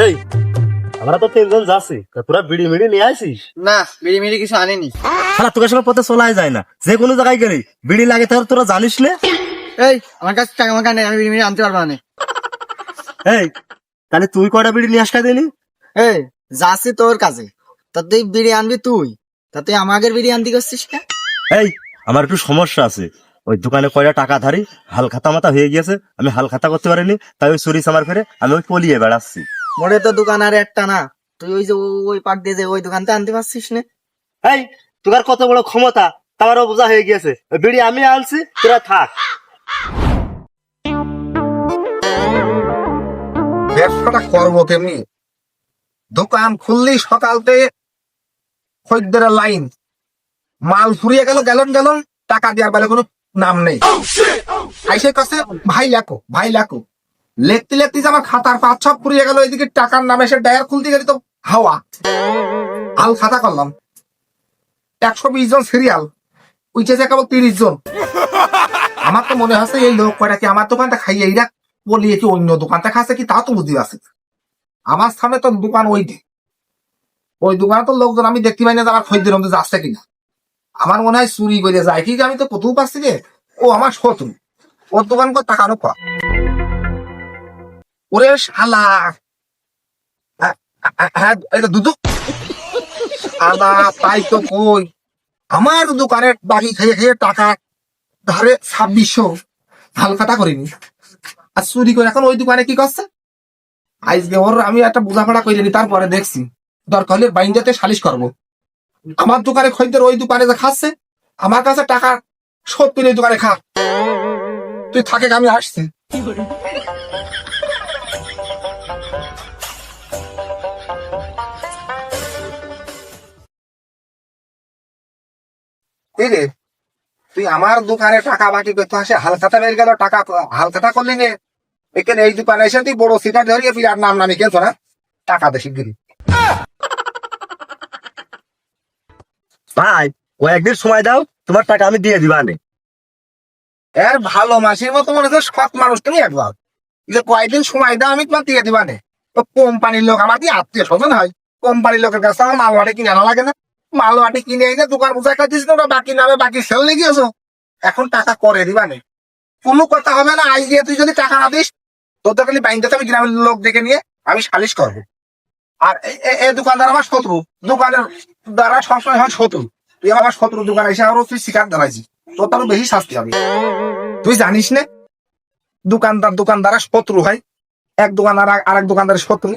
এই আমরা তো তিনজন যাচ্ছি। তোরা বিড়ি মিড়ি নিয়ে আসিস না বিড়ি মিড়ি কিছু আনিনি। সারা তোকে সঙ্গে পথে চলাই যায় না। যে কোনো জায়গায় গেলি বিড়ি লাগে তাহলে তোরা জানিস না। এই আমার কাছে টাকা মাকা নেই আমি বিড়ি মিড়ি আনতে পারব না এই তাহলে তুই কয়টা বিড়ি নিয়ে আসকা দিলি? এই যাচ্ছি তোর কাছে। তা তুই বিড়ি আনবি তুই। তা তুই আমাকে বিড়ি আনতে করছিস কে? এই আমার একটু সমস্যা আছে। ওই দোকানে কয়টা টাকা ধারি হাল খাতা মাথা হয়ে গিয়েছে আমি হাল খাতা করতে পারিনি তাই ওই চুরি সামার ফেরে আমি ওই পলিয়ে বেড়াচ্ছি। মোড়ে তো দোকান আর একটা না। তুই ওই যে ওই পাক দিয়ে যে ওই দোকানতে আনতে পারছিস না। এই তোর কত বড় ক্ষমতা? তারও বোঝা হয়ে গিয়েছে। বিড়ি আমি আনছি তোরা থাক। ব্যবসাটা করব কেমনি? দোকান খুললি সকালতে খদ্দের লাইন। মাল ফুরিয়ে গেল গেলন গেলন টাকা দেওয়ার বেলা কোনো নাম নেই। আইসে কাছে ভাই লেখো ভাই লেখো। লেখতে লেখতে যে আমার খাতার পাঁচ সব ফুরিয়ে গেল এদিকে টাকার নামে এসে ডায়ার খুলতে গেলি তো হাওয়া। আল খাতা করলাম। একশো বিশ জন সিরিয়াল উইচেছে কেবল তিরিশ জন। আমার তো মনে হচ্ছে এই লোক কয়টা কি আমার দোকানটা খাইয়ে এইরা বলিয়ে কি অন্য দোকানটা খাচ্ছে কি তাও তো বুঝতে পারছি আমার সামনে তো দোকান ওই ওই দোকানে তো লোকজন আমি দেখতে পাই না যে আমার খদ্দের মধ্যে যাচ্ছে কিনা। আমার মনে হয় চুরি করে যায়। কি আমি তো কোথাও পাচ্ছি রে ও আমার শত্রু। ওর দোকান কর টাকারও পা ওরে শালা হ্যাঁ, হ্যাঁ দুদু শালা তাই তো কই। আমার দোকানের বাকি খেয়ে খেয়ে টাকা ধারে ছাব্বিশশো। হালখাতা করিনি। আর চুরি করে এখন ওই দোকানে কি করছে? আজকে ওর আমি একটা বোঝাপড়া করে নি তারপরে দেখছি। দরকার হলে বাইন্দাতে সালিশ করব। আমার দোকানে খদ্দের ওই দোকানে যে খাচ্ছে আমার কাছে টাকা করে ওই দোকানে খা। তুই থাকে আমি আসছি। এই রে তুই আমার দোকানে টাকা বাকি করতে আসে হালখাতা বের গেল টাকা হালখাতা করলি নে। এখানে এই দোকানে এসে তুই বড় সিটা ধরিয়ে তুই আর নাম নামি খেলছো না? টাকা দে শিগগিরি ভাই কয়েকদিন সময় দাও তোমার টাকা আমি দিয়ে দিবা নে। এর ভালো মাসির মতো মনে হচ্ছে সৎ মানুষ তুমি একবার। যে কয়েকদিন সময় দাও আমি তোমার দিয়ে দিবা নে। তো কোম্পানির লোক আমার কি আত্মীয় স্বজন হয়। কোম্পানির লোকের কাছে আমার মালবাটি কিনে আনা লাগে না। মালবাটি কিনে এনে দোকান বোঝা খাইছিস না, বাকি নামে বাকি সেল লেগেছো এখন টাকা করে দিবা নে কোনো কথা হবে না আজ দিয়ে তুই যদি টাকা না দিস তোদের খালি বাইন্দাতে আমি গ্রামের লোক দেখে নিয়ে আমি সালিশ করব। আর এ- দোকানদার আমার শত্রু। দোকানের দ্বারা সবসময় হয় শত্রু। তুই আমার শত্রু দোকান এসে আরও তুই শিকার দাঁড়াইছিস তোর তারও বেশি শাস্তি হবে। তুই জানিস না, দোকানদার দোকানদার শত্রু হয়। এক দোকানদার আর- আরেক দোকানদারের শত্রু।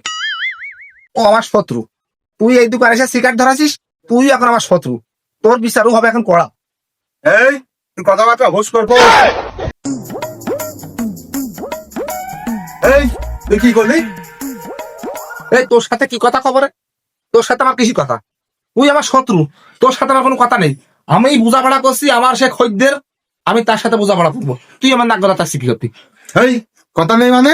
ও আমার শত্রু। তুই এই দোকানে এসে শিকার ধরাছিস? তুই এখন আমার শত্রু। তোর বিচারও হবে এখন করা এই তুই কথাবার্তা হোস করব। এই তুই কি করলি? এই তোর সাথে কি কথা খবরে? তোর সাথে আমার কিছু কথা? তুই আমার শত্রু। তোর সাথে আমার কোনো কথা নেই। আমি বোঝাপড়া করছি আমার সে খদ্দের। আমি তার সাথে বোঝাপড়া করব। তুই আমার নাক গলা তার শিখি করতি এই কথা নেই মানে?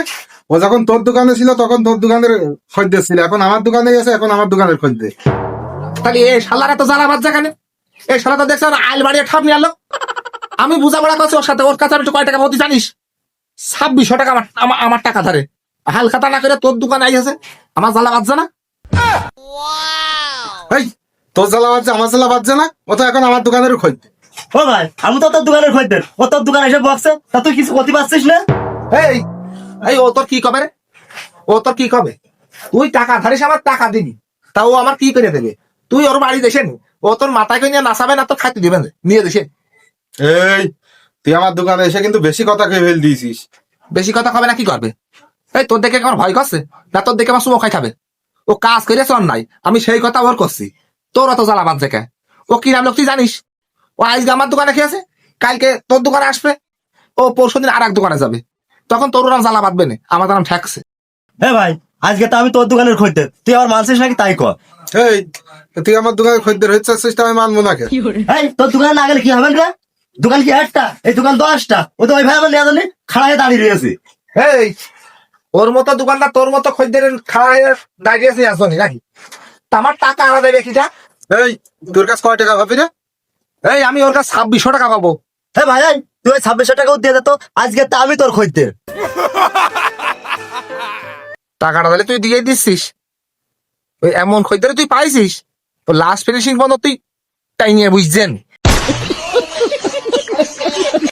ও যখন তোর দোকানে ছিল তখন তোর দোকানের খদ্দের ছিল। এখন আমার দোকানে গেছে এখন আমার দোকানের খদ্দের। তাহলে এই শালারা তো জ্বালা বাচ্চা কেন এই শালা তো দেখছে আইল বাড়িয়ে ঠাপ নিয়ে আলো আমি বোঝাপড়া করছি ওর সাথে ওর কাছে আমি কয় টাকা মতো জানিস? ছাব্বিশশো টাকা আমার আমার- টাকা ধারে। হাল খাতা না করে তোর দোকানে আই আছে আমার জ্বালা বাজছে না? এই তোর জ্বালা বাজছে আমার জ্বালা বাজছে না? ও তো এখন আমার দোকানের খদ্দের ও ভাই আমি তো তোর দোকানের খদ্দের ও তোর দোকানে এসে বকছে তা তুই কিছু করতে পারছিস না? এই এই ও তোর কি কবে রে? ও তোর কি কবে? তুই টাকা ধারিস আমার টাকা দিবি। তা ও আমার কি করে দেবে? তুই ওর বাড়ি দেশে নি। ও তোর মাথাকে নিয়ে নাচাবে না তোর খাইতে দিবে নিয়ে দেশে এই তুই আমার দোকানে এসে কিন্তু বেশি কথা কে ফেল দিয়েছিস। বেশি কথা খাবে না কি করবে? এই তোর দেখে আমার ভয় করছে? না তোর দেখে আমার সুমো খাই খাবে ও কাজ করেছে অন্য নাই। আমি সেই কথা ওর করছি। তোর অত জ্বালা বাদ দেখে ও কি নাম লোক তুই জানিস? ও আজকে আমার দোকানে খেয়েছে কালকে তোর দোকানে আসবে? ও পরশু দিন আর এক দোকানে যাবে। তখন তোর নাম জ্বালা বাঁধবে না। আমার নাম ঠেকছে। হ্যাঁ ভাই আজকে তো আমি তোর দোকানের খদ্দের। তুই আমার মানছিস নাকি তাই কর। এই তুই আমার দোকানের খদ্দের হচ্ছে সিস্টেম আমি মানবো না এই তোর দোকানে না গেলে কি হবে রে? দোকান কি একটা এই দোকান দশটা ও তো ওই ভাই আমার জানি খাড়ায় দাঁড়িয়ে রয়েছে। এই ওর মতো দোকানদার তোর মতো খদ্দের খাওয়ায় দাঁড়িয়েছে আসনি নাকি? আমার টাকা আনা দেবে কিটা? এই তোর কাছে কয় টাকা হবে রে? এই আমি ওর কাছে ছাব্বিশশো টাকা পাবো। হ্যাঁ ভাই এই, তুই ওই ছাব্বিশশো টাকাও দিয়ে দে তো। আজকে তো আমি তোর খদ্দের। টাকাটা তাহলে তুই দিয়ে দিচ্ছিস। এমন খদ্দের তুই পাইছিস? তো লাস্ট ফিনিশিং পর্যন্ত তুই তাই নিয়ে বুঝছেন?